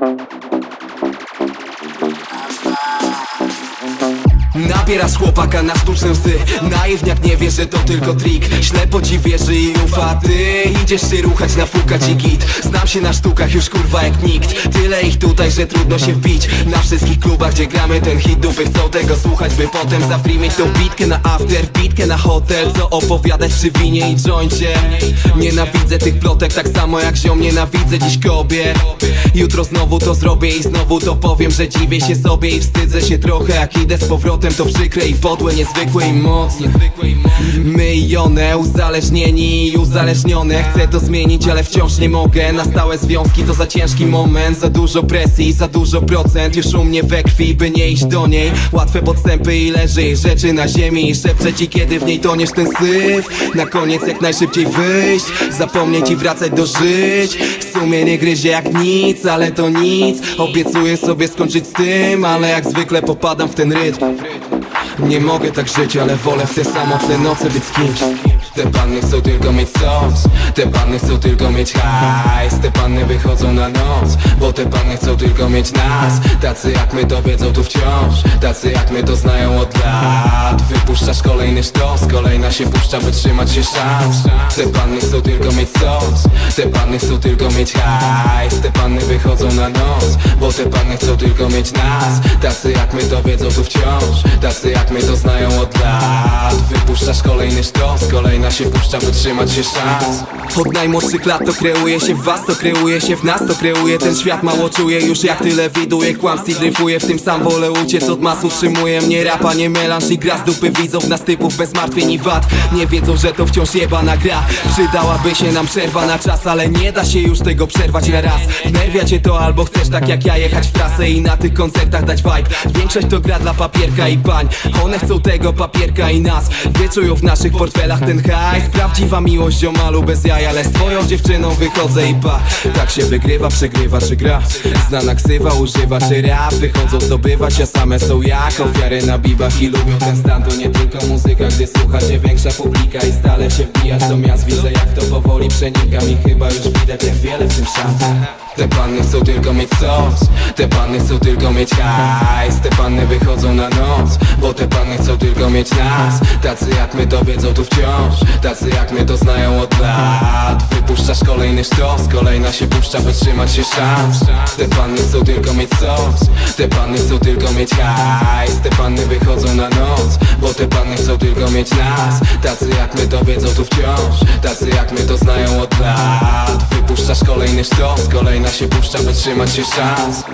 Thank you. Nabierasz chłopaka na sztuczne łzy Naiwniak nie wie, że to tylko trik. Ślepo ci wierzy i ufa. Ty idziesz się ruchać, nafukać i git. Znam się na sztukach już kurwa jak nikt. Tyle ich tutaj, że trudno się wbić. Na wszystkich klubach, gdzie gramy ten hit Dupy chcą tego słuchać, by potem za free mieć tą bitkę na after Bitkę na hotel, co opowiadać przy winie i joincie. Nienawidzę tych plotek tak samo jak ziom Nienawidzę dziś kobiet. Jutro znowu to zrobię i znowu to powiem Że dziwię się sobie i wstydzę się trochę Jak idę z powrotem to przykre i podłe Niezwykłe i mocne My i one uzależnieni i uzależnione. Chcę to zmienić, ale wciąż nie mogę. Na stałe związki to za ciężki moment. Za dużo presji, za dużo procent. Już u mnie we krwi, by nie iść do niej. Łatwe podstępy i leży rzeczy na ziemi. Szepczę ci, kiedy w niej toniesz ten syf. Na koniec jak najszybciej wyjść. Zapomnieć i wracać do żyć. W sumie nie gryzie jak nic, ale to nic. Obiecuję sobie skończyć z tym Ale jak zwykle popadam w ten rytm nie mogę tak żyć, ale wolę w te samotne noce być z kimś. Te panny chcą tylko mieć sos Te panny chcą tylko mieć hajs Te panny wychodzą na noc Bo te panny chcą tylko mieć nas. Tacy jak my to wiedzą tu wciąż Tacy jak my to znają od lat Wypuszczasz kolejny sztos Kolejna się puszcza, by trzymać się szans. Te panny chcą tylko mieć sos Te panny chcą tylko mieć hajs Te panny wychodzą na noc Bo te panny chcą tylko mieć nas. Tacy jak my to wiedzą tu wciąż Tacy jak my to znają od lat. Wypuszczasz kolejny sztos Kolejna się puszcza, by trzymać się szans. Od najmłodszych lat to kreuje się w was To kreuje się w nas, to kreuje ten świat. Mało czuję już jak tyle widuję Kłamstw i dryfuję w tym. Sam wolę uciec od mas Utrzymuje mnie rapa, nie melanż i gra z dupy Widzą w nas typów bez martwień i wad. Nie wiedzą, że to wciąż jebana gra. Przydałaby się nam przerwa na czas Ale nie da się już tego przerwać na raz. Nerwia cię to albo chcesz tak jak ja jechać w trasę I na tych koncertach dać vibe. Większość to gra dla papierka i pań. One chcą tego papierka i nas. Wyczują w naszych portfelach ten hajs. Prawdziwa miłość ziomalu bez jaj Ale z twoją dziewczyną wychodzę i pa. Tak się wygrywa, przegrywa czy gra. Znana ksywa, używa czy rap. Wychodzą zdobywać, a same są jak Ofiary na bibach i lubią ten stan To nie tylko muzyka, gdy słucha cię większa publika I stale się wbijasz do miast. Widzę jak to powoli przenika mi Chyba już widać jak wiele w tym szansach te panny chcą tylko mieć sos Te panny chcą tylko mieć hajs. Te panny wychodzą na noc Bo te panny chcą tylko mieć nas. Tacy jak my to wiedzą tu wciąż. Tacy jak my to znają od lat. Wypuszczasz kolejny sztos Kolejna się puszcza, by trzymać się szans. Te panny chcą tylko mieć sos Te panny chcą tylko mieć hajs. Te panny wychodzą na noc Bo te panny chcą tylko mieć nas Tacy jak my to wiedzą tu wciąż. Tacy jak my to znają od lat. Wypuszczasz kolejny sztos, kolejna się puszcza, by trzymać się szans.